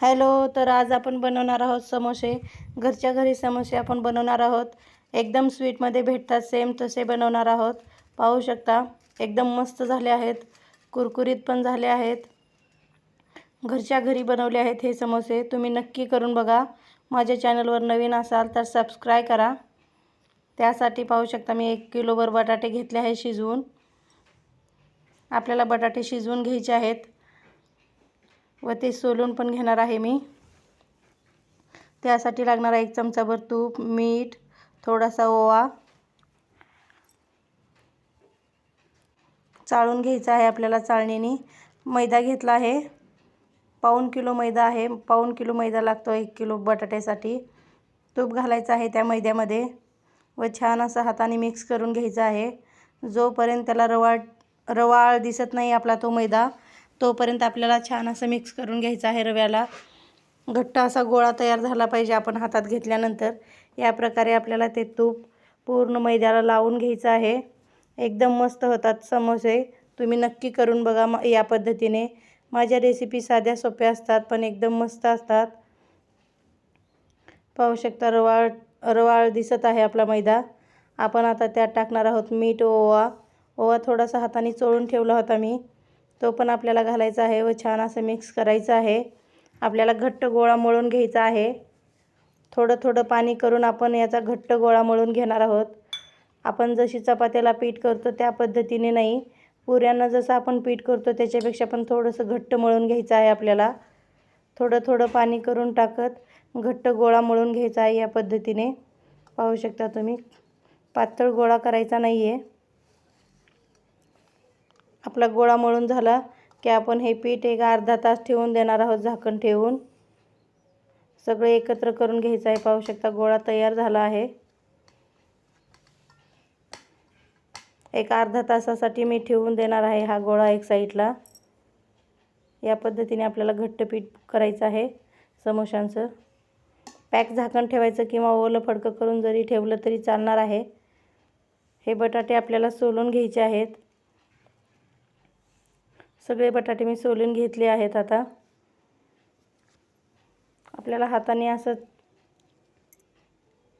Hello तर आज आपण बनवणार आहोत समोसे. घरच्या घरी समोसे आपण बनवणार आहोत. एकदम स्वीटमध्ये भेटतात सेम तसे बनवणार आहोत. पाहू शकता एकदम मस्त झाले आहेत. कुरकुरीत पण झाले आहेत. घरच्या घरी बनवले आहेत हे समोसे. तुम्ही नक्की करून बघा. माझ्या चॅनलवर नवीन असाल तर सबस्क्राय करा. त्यासाठी पाहू शकता मी एक किलोभर बटाटे घेतले आहे शिजवून. आपल्याला बटाटे शिजवून घ्यायचे आहेत. व ते सोलून पण घेणार आहे मी. त्यासाठी लागणारा एक चमचाभर तूप मीठ थोडासा ओवा. चाळून घ्यायचा आहे आपल्याला चाळणीने. मैदा घेतला आहे. पाऊण किलो मैदा आहे. पाऊण किलो मैदा लागतो एक किलो बटाट्यासाठी. तूप घालायचं आहे त्या मैद्यामध्ये व छान असं हाताने मिक्स करून घ्यायचं आहे. जोपर्यंत त्याला रवाळ रवाळ दिसत नाही आपला तो मैदा तोपर्यंत आपल्याला छान असं मिक्स करून घ्यायचं आहे रव्याला. घट्ट असा गोळा तयार झाला पाहिजे आपण हातात घेतल्यानंतर. या प्रकारे आपल्याला ते तूप पूर्ण मैद्याला लावून घ्यायचं आहे. एकदम मस्त होतात समोसे. तुम्ही नक्की करून बघा म या पद्धतीने. माझ्या रेसिपी साध्या सोप्या असतात पण एकदम मस्त असतात. पाहू शकता रवाळ रवाळ दिसत आहे आपला मैदा. आपण आता त्यात टाकणार आहोत मीठ ओवा. ओवा थोडासा हाताने चोळून ठेवला होता मी. तो पण आपल्याला घालायचा आहे व छान असं मिक्स करायचं आहे. आपल्याला घट्ट गोळा मळून घ्यायचा आहे. थोडं थोडं पाणी करून आपण याचा घट्ट गोळा मळून घेणार आहोत. आपण जशी चपात्याला पीठ करतो त्या पद्धतीने नाही. पुऱ्यांना जसं आपण पीठ करतो त्याच्यापेक्षा पण थोडंसं घट्ट मळून घ्यायचं आहे आपल्याला. थोडं थोडं पाणी करून टाकत घट्ट गोळा मळून घ्यायचा आहे या पद्धतीने. पाहू शकता तुम्ही. पातळ गोळा करायचा नाही आहे आपला गोळा मळून झाला की आपण हे पीठ एक अर्धा तास ठेवून देणार आहोत झाकण ठेवून. सगळे एकत्र करून घ्यायचं आहे. पाहू शकता गोळा तयार झाला आहे. एक अर्धा तासासाठी मी ठेवून देणार आहे हा गोळा एक साईडला. या पद्धतीने आपल्याला घट्ट पीठ करायचं आहे समोशांचं. पॅक झाकण ठेवायचं किंवा ओलं फडकं करून जरी ठेवलं तरी चालणार आहे. हे बटाटे आपल्याला सोलून घ्यायचे आहेत. सगळे बटाटे मी सोलून घेतले आहेत आता. आपल्याला हाताने असं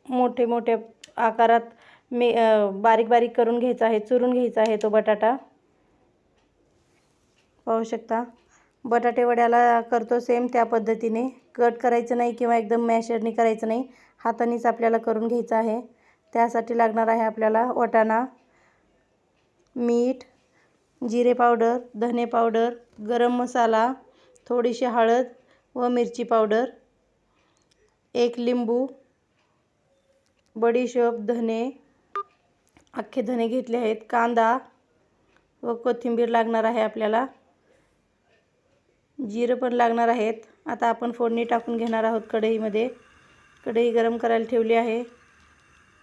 मोठे मोठ्या आकारात मे बारीक बारीक करून घ्यायचा आहे चुरून घ्यायचा आहे तो बटाटा. पाहू शकता बटाटे वड्याला करतो सेम त्या पद्धतीने. कट करायचं नाही किंवा एकदम मॅशरनी करायचं नाही. हातानेच आपल्याला करून घ्यायचं आहे. त्यासाठी लागणार आहे आपल्याला वटाणा मीठ जिरे पावडर धने पावडर गरम मसाला थोडीशी हळद व मिरची पावडर एक लिंबू बडीशोप धने अख्खे धने घेतले आहेत. कांदा व कोथिंबीर लागणार आहे आपल्याला. जिरं पण लागणार आहेत. आता आपण फोडणी टाकून घेणार आहोत कढईमध्ये. कढई गरम करायला ठेवली आहे.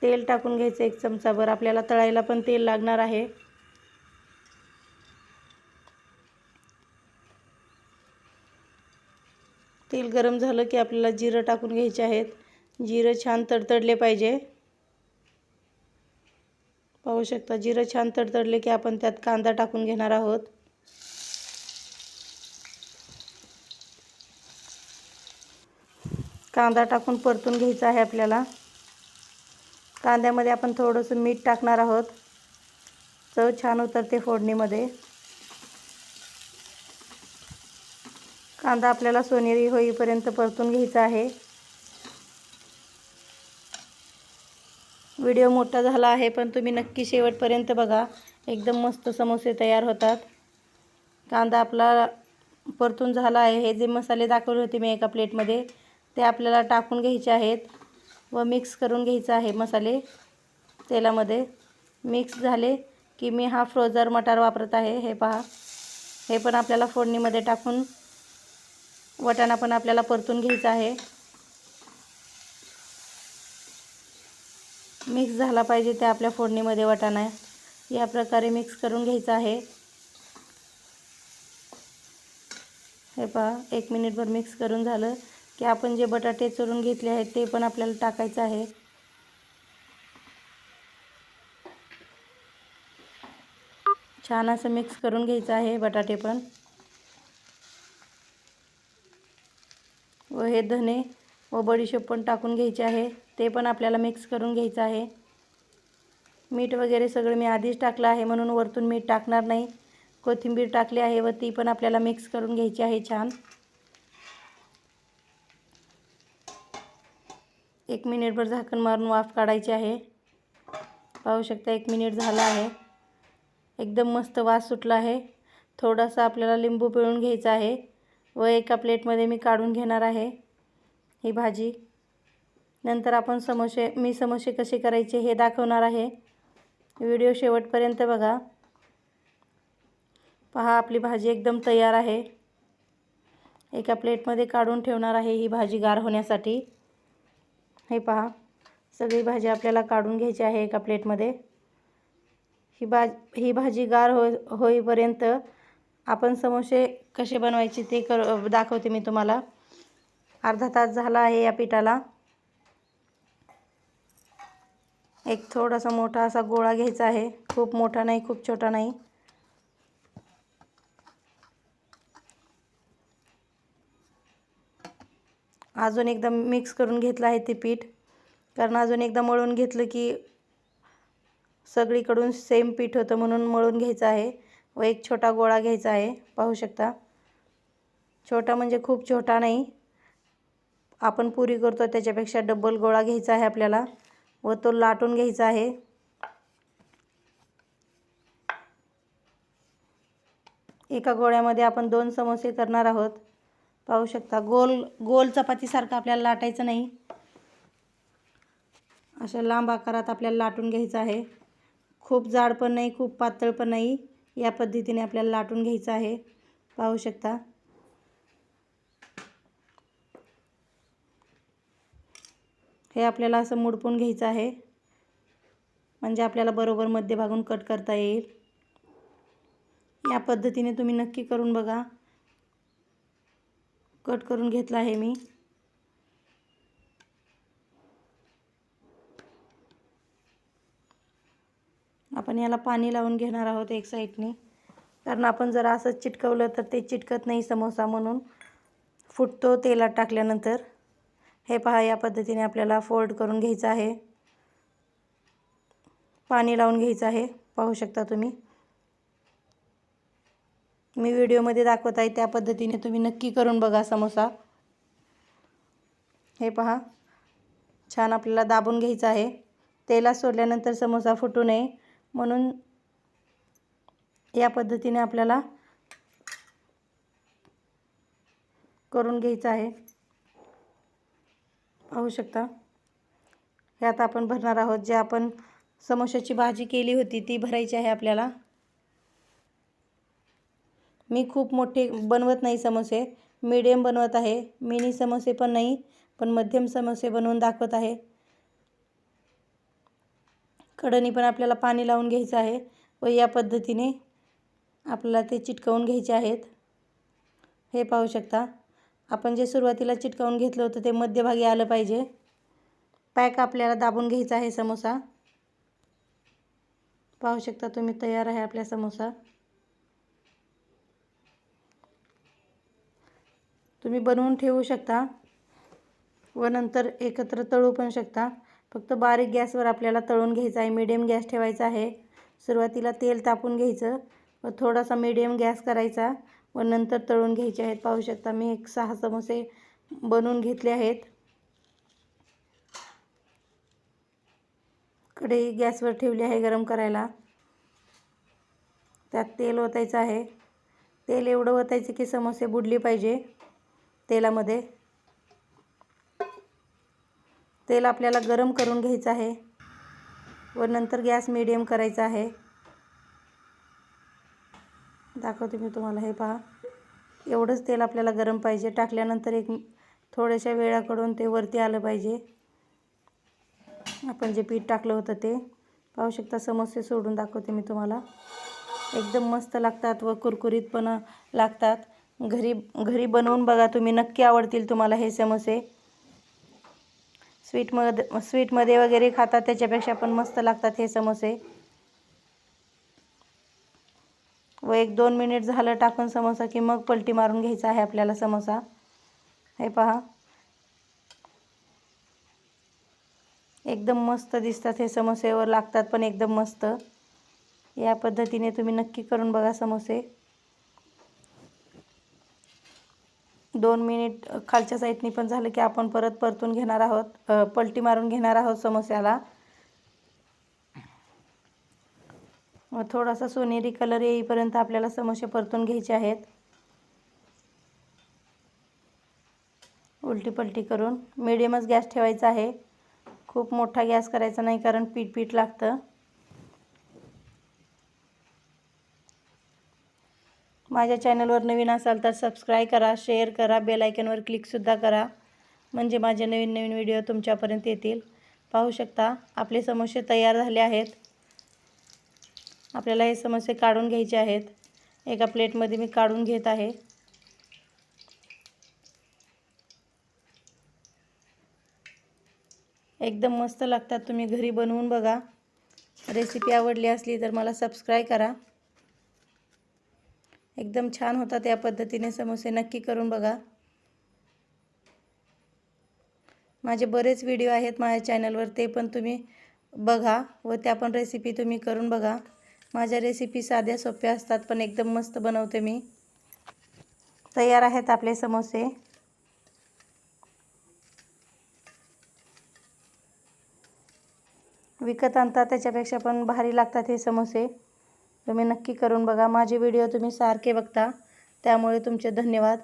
तेल टाकून घ्यायचं एक चमचाभर. आपल्याला तळायला पण तेल लागणार आहे. तेल गरम झालं की आपल्याला जिरं टाकून घ्यायचे आहेत. जिरं छान तडतडले पाहिजे. पाहू शकता जिरं छान तडतडले की आपण त्यात कांदा टाकून घेणार आहोत. कांदा टाकून परतून घ्यायचा आहे आपल्याला. कांद्यामध्ये आपण थोडंसं मीठ टाकणार आहोत. चव छान उतरते फोडणीमध्ये. कांदा आपल्याला सोनेरी होईपर्यंत परतून घ्यायचा आहे. व्हिडिओ मोठा झाला आहे पण तुम्ही नक्की शेवटपर्यंत बघा. एकदम मस्त समोसे तयार होतात. कांदा आपला परतून झाला आहे. हे जे मसाले दाखवले होते मी एका प्लेटमध्ये ते आपल्याला टाकून घ्यायचे आहेत व मिक्स करून घ्यायचं आहे मसाले तेलामध्ये. मिक्स झाले की मी हा फ्रोझर मटार वापरत आहे. हे पहा. हे पण आपल्याला फोडणीमध्ये टाकून वटाणा पण आपल्याला परतून घ्यायचा आहे. मिक्स झाला पाहिजे त्या आपल्या फोडणीमध्ये वटाणा. या प्रकारे मिक्स करून घ्यायचा आहे. हे पहा एक मिनिटभर मिक्स करून झालं की आपण जे बटाटे चोरून घेतले आहेत ते पण आपल्याला टाकायचं आहे. छान असं मिक्स करून घ्यायचं आहे बटाटे पण. व हे धने व बडीशेप पण टाकून घ्यायचे आहे. ते पण आपल्याला मिक्स करून घ्यायचं आहे. मीठ वगैरे सगळं मी आधीच टाकलं आहे म्हणून वरतून मीठ टाकणार नाही. कोथिंबीर टाकली आहे व ती पण आपल्याला मिक्स करून घ्यायची आहे छान. एक मिनिटभर झाकण मारून वाफ काढायची आहे. पाहू शकता एक मिनिट झाला आहे. एकदम मस्त वास सुटला आहे. थोडासा आपल्याला लिंबू पिळून घ्यायचा आहे. व एका प्लेटमध्ये मी काढून घेणार आहे ही भाजी. नंतर आपण समोसे मी समोसे कसे करायचे हे दाखवणार आहे. व्हिडिओ शेवटपर्यंत बघा. पहा आपली भाजी एकदम तयार आहे. एका प्लेटमध्ये काढून ठेवणार आहे ही भाजी गार होण्यासाठी. हे पहा सगळी भाजी आपल्याला काढून घ्यायची आहे एका प्लेटमध्ये. ही भाज ही भाजी गार हो होईपर्यंत आपण समोसे कसे बनवायचे ते कर दाखवते मी तुम्हाला. अर्धा तास झाला आहे या पिठाला. एक थोडासा मोठा असा गोळा घ्यायचा आहे. खूप मोठा नाही खूप छोटा नाही. अजून एकदा मिक्स करून घेतलं आहे ते पीठ. कारण अजून एकदा मळून घेतलं की सगळीकडून सेम पीठ होतं म्हणून मळून घ्यायचं आहे. व एक छोटा गोळा घ्यायचा आहे पाहू शकता. छोटा म्हणजे खूप छोटा नाही. आपण पुरी करतो त्याच्यापेक्षा डबल गोळा घ्यायचा आहे आपल्याला व तो लाटून घ्यायचा आहे. एका गोळ्यामध्ये आपण दोन समोसे करणार आहोत. पाहू शकता गोल गोल चपातीसारखं आपल्याला लाटायचं नाही. अशा लांब आकारात आपल्याला लाटून घ्यायचं आहे. खूप जाड पण नाही खूप पातळ पण नाही. या पद्धतीने आपल्याला लाटून घ्यायचं आहे. पाहू शकता. हे आपल्याला असं मुडपून घ्यायचं आहे. म्हणजे आपल्याला बरोबर मध्यभागून कट करता येईल. या पद्धतीने तुम्ही नक्की करून बघा. कट करून घेतला आहे मी. आपण याला पाणी लावून घेणार आहोत एक साईडने. कारण आपण जर असंच चिटकवलं तर ते चिटकत नाही समोसा म्हणून. फुटतो तेलात टाकल्यानंतर. हे पहा या पद्धतीने आपल्याला फोल्ड करून घ्यायचं आहे. पाणी लावून घ्यायचं आहे. पाहू शकता तुम्ही. मी व्हिडिओमध्ये दाखवत आहे त्या पद्धतीने तुम्ही नक्की करून बघा समोसा. हे पहा छान आपल्याला दाबून घ्यायचं आहे. तेलात सोडल्यानंतर समोसा फुटू नये. म्हणून या पद्धतीने आपल्याला करून घ्यायचं आहे. पाहू शकता. हे आता आपण भरणार आहोत जे आपण समोशाची भाजी केली होती ती भरायची आहे आपल्याला. मी खूप मोठे बनवत नाही समोसे. मीडियम बनवत आहे. मिनी समोसे पण नाही पण मध्यम समोसे बनवून दाखवत आहे. कडणी पण आपल्याला पाणी लावून घ्यायचं आहे व या पद्धतीने आपल्याला ते चिटकवून घ्यायचे आहेत. हे पाहू शकता. आपण जे सुरुवातीला चिटकावून घेतलं होतं ते मध्यभागी आलं पाहिजे. पॅक आपल्याला दाबून घ्यायचा आहे समोसा. पाहू शकता तुम्ही तयार आहे आपल्या समोसा. तुम्ही बनवून ठेवू शकता व नंतर एकत्र तळू पण शकता. फक्त बारीक गॅसवर आपल्याला तळून घ्यायचं आहे मिडियम गॅस ठेवायचा आहे. सुरुवातीला तेल तापून घ्यायचं. व थोडासा मिडियम गॅस करायचा. व नंतर तळून घ्यायचे आहेत. पाहू शकता मी एक सहा समोसे बनवून घेतले आहेत. कढई गॅसवर ठेवली आहे गरम करायला. त्यात तेल ओतायचं आहे. तेल एवढं ओतायचं की समोसे बुडले पाहिजे तेलामध्ये. तेल आपल्याला गरम करून घ्यायचं आहे व नंतर गॅस मिडियम करायचा आहे. दाखवते मी तुम्हाला हे पहा. एवढंच तेल आपल्याला गरम पाहिजे. टाकल्यानंतर एक थोड्याशा वेळाकडून ते वरती आलं पाहिजे. आपण जे पीठ टाकलं होतं ते. पाहू शकता समोसे सोडून दाखवते मी तुम्हाला. एकदम मस्त लागतात व कुरकुरीत पण लागतात. घरी घरी बनवून बघा तुम्ही. नक्की आवडतील तुम्हाला हे समोसे. स्वीटमध्ये स्वीटमध्ये वगैरे खातात त्याच्यापेक्षा पण मस्त लागतात हे समोसे. व एक दोन मिनिट झालं टाकून समोसा की मग पलटी मारून घ्यायचा आहे आपल्याला समोसा. हे पहा. एकदम मस्त दिसतात हे समोसेवर लागतात पण एकदम मस्त. या पद्धतीने तुम्ही नक्की करून बघा समोसे. दोन मिनिट खालच्या साईडनी पण झालं की आपण परत परतून घेणार आहोत. पलटी मारून घेणार आहोत समोस्याला. थोडासा सोनेरी कलर येईपर्यंत आपल्याला समोसे परतून घ्यायचे आहेत. उलटी पलटी करून. मिडियमच गॅस ठेवायचा आहे. खूप मोठा गॅस करायचा नाही कारण पीठ पीठ लागतं. माझ्या चॅनलवर नवीन असाल तर सबस्क्राईब करा शेअर करा बेलायकनवर क्लिकसुद्धा करा. म्हणजे माझे नवीन नवीन व्हिडिओ तुमच्यापर्यंत येतील. पाहू शकता आपले समोसे तयार झाले आहेत. आपल्याला हे समोसे काढून घ्यायचे आहेत. एका प्लेटमध्ये मी काढून घेत आहे. एकदम मस्त लागतात तुम्ही घरी बनवून बघा. रेसिपी आवडली असली तर मला सबस्क्राईब करा. एकदम छान होतात या पद्धतीने समोसे. नक्की करून बघा. माझे बरेच व्हिडिओ आहेत माझ्या चॅनलवर ते पण तुम्ही बघा व त्या पण रेसिपी तुम्ही करून बघा. माझ्या रेसिपी साध्या सोप्या असतात पण एकदम मस्त बनवते मी. तयार आहेत आपले समोसे. विकत आणतात त्याच्यापेक्षा पण भारी लागतात हे समोसे. तुम्ही नक्की करून बघा. माझे व्हिडिओ तुम्ही सारखे बघता. त्यामुळे तुमचे धन्यवाद.